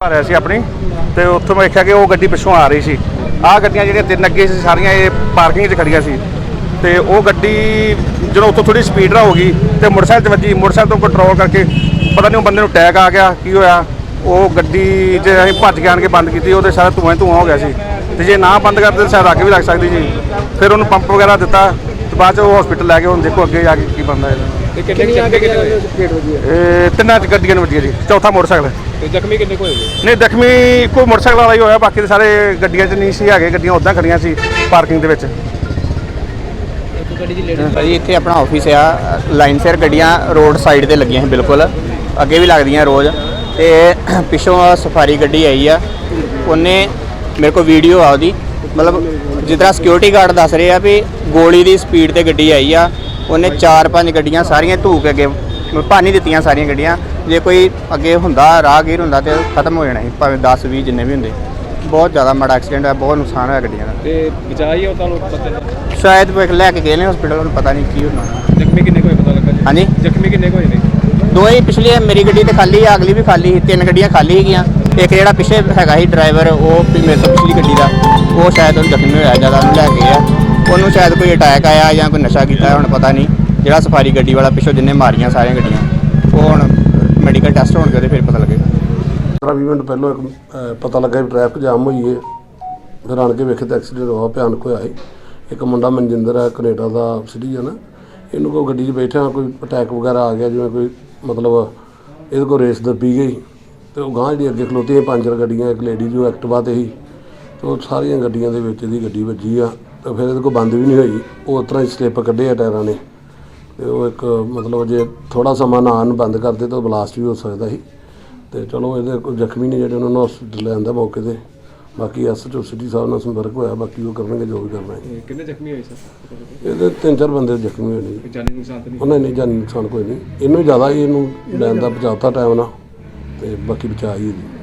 ਆ ਰਿਹਾ ਸੀ ਆਪਣੀ ਤੇ ਉੱਥੋਂ ਮੈਂ ਦੇਖਿਆ ਕਿ ਉਹ ਗੱਡੀ ਪਿੱਛੋਂ ਆ ਰਹੀ ਸੀ। ਆਹ ਗੱਡੀਆਂ ਜਿਹੜੀਆਂ ਤਿੰਨ ਅੱਗੇ ਸੀ, ਸਾਰੀਆਂ ਇਹ ਪਾਰਕਿੰਗ 'ਚ ਖੜੀਆਂ ਸੀ। ਤੇ ਉਹ ਗੱਡੀ ਜਦੋਂ ਉੱਥੋਂ ਥੋੜੀ ਸਪੀਡ ਰਾ ਹੋ ਗਈ ਤੇ ਮੋਟਰਸਾਈਕਲ 'ਚ ਵੱਜੀ, ਮੋਟਰਸਾਈਕਲ ਤੋਂ ਕੰਟਰੋਲ ਕਰਕੇ ਪਤਾ ਨਹੀਂ ਉਹ ਬੰਦੇ ਨੂੰ ਅਟੈਕ ਆ ਗਿਆ, ਕੀ ਹੋਇਆ। ਉਹ ਗੱਡੀ ਜੇ ਅਸੀਂ ਭੱਜ ਕੇ ਆਣ ਕੇ ਬੰਦ ਕੀਤੀ, ਉਹਦੇ ਸਾਰਾ ਧੂਆਂ ਹੀ ਧੂਆਂ ਹੋ ਗਿਆ ਸੀ। ਤੇ ਜੇ ਨਾ ਬੰਦ ਕਰਦੇ ਤਾਂ ਸ਼ਾਇਦ ਅੱਗ ਵੀ ਲੱਗ ਸਕਦੀ ਸੀ। ਫਿਰ ਉਹਨੂੰ ਪੰਪ ਵਗੈਰਾ ਦਿੱਤਾ, ਤੇ ਬਾਅਦ 'ਚ ਉਹ ਹਸਪੀਟਲ ਲੈ ਕੇ ਹੁਣ ਦੇਖੋ ਅੱਗੇ ਜਾ ਕੇ ਕੀ ਬਣਦਾ ਇਹਦਾ। ਤੇ ਕਿੰਨੇ ਕੁ ਜ਼ਖਮੀ ਕਿੰਨੇ ਹੋਏ? ਇਹ ਤਿੰਨਾਂ 'ਚ ਗੱਡੀਆਂ ਨੇ ਵੱਜੀਆਂ ਜੀ ਚੌਥਾ ਮੋਟਰਸਾਈਕਲ। ਤੇ ਜ਼ਖਮੀ ਕਿੰਨੇ ਕੁ ਹੋਏ ਜੀ? ਨਹੀਂ ਜ਼ਖਮੀ ਕੋਈ ਮੋਟਰਸਾਈਕਲ ਵਾਲਾ ਹੀ ਹੋਇਆ ਬਾਕੀ ਦੇ ਸਾਰੇ ਗੱਡੀਆਂ 'ਚ ਨਹੀਂ ਸੀ ਹੈਗੇ ਗੱਡੀਆਂ ਉਦਾਂ ਖੜੀਆਂ ਸੀ ਪਾਰਕਿੰਗ ਦੇ ਵਿੱਚ। ਭਾਜੀ ਇੱਥੇ ਆਪਣਾ ਆਫਿਸ ਆ ਲਾਈਨ ਸਿਰ ਗੱਡੀਆਂ ਰੋਡ ਸਾਈਡ ਤੇ ਲੱਗੀਆਂ ਸੀ ਬਿਲਕੁਲ। ਅੱਗੇ ਵੀ ਲੱਗਦੀਆਂ ਰੋਜ਼। ਤੇ ਪਿੱਛੋਂ ਆਹ ਸਫਾਰੀ ਗੱਡੀ ਆਈ ਆ ਉਹਨੇ ਮੇਰੇ ਕੋਲ ਵੀਡੀਓ ਆ ਉਹਦੀ। ਮਤਲਬ ਜਿਸ ਤਰ੍ਹਾਂ ਸਿਕਿਉਰਿਟੀ ਗਾਰਡ ਦੱਸ ਰਹੇ ਆ ਵੀ ਗੋਲੀ ਦੀ ਸਪੀਡ ਤੇ ਗੱਡੀ ਆਈ ਆ ਉਹਨੇ ਚਾਰ ਪੰਜ ਗੱਡੀਆਂ ਸਾਰੀਆਂ ਧੂ ਕੇ ਅੱਗੇ ਭਾਨੀ ਦਿੱਤੀਆਂ ਸਾਰੀਆਂ ਗੱਡੀਆਂ। ਜੇ ਕੋਈ ਅੱਗੇ ਹੁੰਦਾ ਰਾਹਗੀਰ ਹੁੰਦਾ ਤੇ ਖਤਮ ਹੋ ਜਾਣਾ ਸੀ ਭਾਵੇਂ 10 20 ਜਿੰਨੇ ਵੀ ਹੁੰਦੇ। ਬਹੁਤ ਜ਼ਿਆਦਾ ਮਾੜਾ ਐਕਸੀਡੈਂਟ ਹੋਇਆ ਬਹੁਤ ਨੁਕਸਾਨ ਹੋਇਆ ਗੱਡੀਆਂ ਦਾ। ਤੇ ਬਚਾਈ ਉਹ ਤੁਹਾਨੂੰ ਪਤਾ ਨਹੀਂ ਸ਼ਾਇਦ ਇੱਕ ਲੈ ਕੇ ਗਏ ਨੇ ਹਸਪੀਟਲ ਹੁਣ ਪਤਾ ਨਹੀਂ ਕੀ ਹੋਣਾ। ਜ਼ਖਮੀ ਕਿੰਨੇ ਕੁ ਹੋਏ ਪਤਾ ਲੱਗਾ ਹਾਂਜੀ? ਜ਼ਖਮੀ ਕਿੰਨੇ ਕੁ ਹੋਏ ਨੇ? ਦੋ ਹੀ ਪਿਛਲੀ ਮੇਰੀ ਗੱਡੀ ਤੇ ਖਾਲੀ ਆ ਅਗਲੀ ਵੀ ਖਾਲੀ ਸੀ ਤਿੰਨ ਗੱਡੀਆਂ ਖਾਲੀ ਸੀਗੀਆਂ। ਇੱਕ ਜਿਹੜਾ ਪਿੱਛੇ ਹੈਗਾ ਸੀ ਡਰਾਈਵਰ ਉਹ ਵੀ ਮੇਰੇ ਤੋਂ ਪਿਛਲੀ ਗੱਡੀ ਦਾ ਉਹ ਸ਼ਾਇਦ ਉਹਨੂੰ ਜ਼ਖਮੀ ਹੋਇਆ ਜ਼ਿਆਦਾ ਉਹਨੂੰ ਲੈ ਕੇ ਗਿਆ। ਉਹਨੂੰ ਸ਼ਾਇਦ ਕੋਈ ਅਟੈਕ ਆਇਆ ਜਾਂ ਕੋਈ ਨਸ਼ਾ ਕੀਤਾ ਹੁਣ ਪਤਾ ਨਹੀਂ। ਜਿਹੜਾ ਸਫਾਰੀ ਗੱਡੀ ਵਾਲਾ ਪਿੱਛੋਂ ਜਿੰਨੇ ਮਾਰੀਆਂ ਸਾਰੀਆਂ ਗੱਡੀਆਂ ਉਹ ਹੁਣ ਮੈਡੀਕਲ ਟੈਸਟ ਹੋਣਗੇ ਉਹਦੇ ਫਿਰ ਪਤਾ ਲੱਗੇਗਾ। 15 ਮਿੰਟ ਪਹਿਲਾਂ ਇੱਕ ਅਹ, ਪਤਾ ਲੱਗਾ ਵੀ ਟ੍ਰੈਫਿਕ ਜਾਮ ਹੋਈ ਹੈ ਫਿਰ ਆਣ ਕੇ ਵੇਖੇ ਤਾਂ ਐਕਸੀਡੈਂਟ ਹੋਇਆ ਭਿਆਨਕ ਹੋਇਆ ਸੀ ਇੱਕ ਮੁੰਡਾ ਮਨਜਿੰਦਰ ਹੈ ਕੈਨੇਡਾ ਦਾ ਸਿਟੀਜ਼ਨ ਇਹਨੂੰ ਕੋਈ ਗੱਡੀ 'ਚ ਬੈਠਿਆ ਕੋਈ ਅਟੈਕ ਵਗੈਰਾ ਆ ਗਿਆ ਜਿਵੇਂ ਕੋਈ ਮਤਲਬ ਇਹਦੇ ਕੋਲ ਰੇਸ ਦੱਬੀ ਗਈ। ਤੇ ਉਹ ਗਾਂਹ ਜਿਹੜੀ ਅੱਗੇ ਖਲੋਤੀਆਂ ਪੰਜ ਚਾਰ ਗੱਡੀਆਂ ਇੱਕ ਲੇਡੀ ਜੋ ਐਕਟਿਵਾ ਤੇ ਸੀ ਤੇ ਉਹ ਸਾਰੀਆਂ ਗੱਡੀਆਂ ਦੇ ਵਿੱਚ ਇਹਦੀ ਗੱਡੀ ਵੱਜੀ ਆ। ਤੇ ਫਿਰ ਇਹਦੇ ਕੋਲ ਬੰਦ ਵੀ ਨਹੀਂ ਹੋਈ। ਉਹ ਉਸ ਤਰ੍ਹਾਂ ਹੀ ਸਲਿੱਪ ਕੱਢੇ ਆ ਟਾਇਰਾਂ ਨੇ। ਤੇ ਉਹ ਇੱਕ ਮਤਲਬ ਜੇ ਥੋੜਾ ਸਮਾਂ ਨਾ ਆਉਣ ਬੰਦ ਕਰਦੇ ਤਾਂ ਬਲਾਸਟ ਵੀ ਹੋ ਸਕਦਾ ਸੀ। ਤੇ ਚਲੋ ਇਹਦੇ ਕੋਈ ਜ਼ਖਮੀ ਨੇ ਜਿਹੜੇ ਉਹਨਾਂ ਨੂੰ ਹਸਪੀਟਲ ਲੈ ਆਂਦਾ ਮੌਕੇ ਤੇ। ਬਾਕੀ ਐਸਐਚਓ ਸਿਟੀ ਸਾਹਿਬ ਨਾਲ ਸੰਪਰਕ ਹੋਇਆ ਬਾਕੀ ਉਹ ਕਰਨਗੇ ਜੋ ਵੀ ਕਰਨਾ ਹੈ। ਕਿੰਨੇ ਜ਼ਖਮੀ ਹੋਏ ਸਰ? ਇਹਦੇ ਤਿੰਨ ਚਾਰ ਬੰਦੇ ਜ਼ਖਮੀ ਹੋਏ ਨੇ ਜੀ। ਜਾਨੀ ਨੁਕਸਾਨ ਤਾਂ ਨਹੀਂ ਉਹਨਾਂ ਨੇ ਜਾਨੀ ਨੁਕਸਾਨ ਕੋਈ ਨਹੀਂ। ਇਹਨੂੰ ਜ਼ਿਆਦਾ ਇਹਨੂੰ ਲੈਣ ਦਾ ਬਚਾਤਾ ਟਾਈਮ ਨਾਲ। ਤੇ ਬਾਕੀ ਬਚਾ ਹੀ ਇਹਦੀ